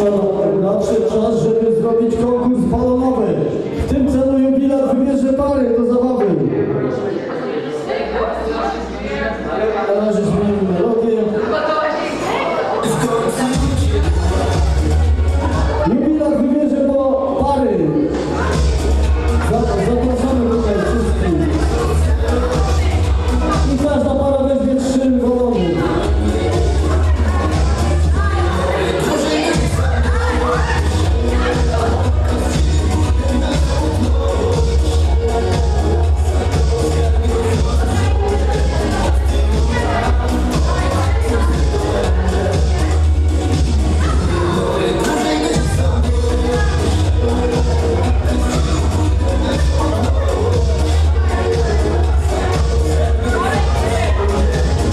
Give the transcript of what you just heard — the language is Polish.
Szanowni, nadszedł czas, żeby zrobić konkurs balonowy. W tym celu jubilar wybierze pary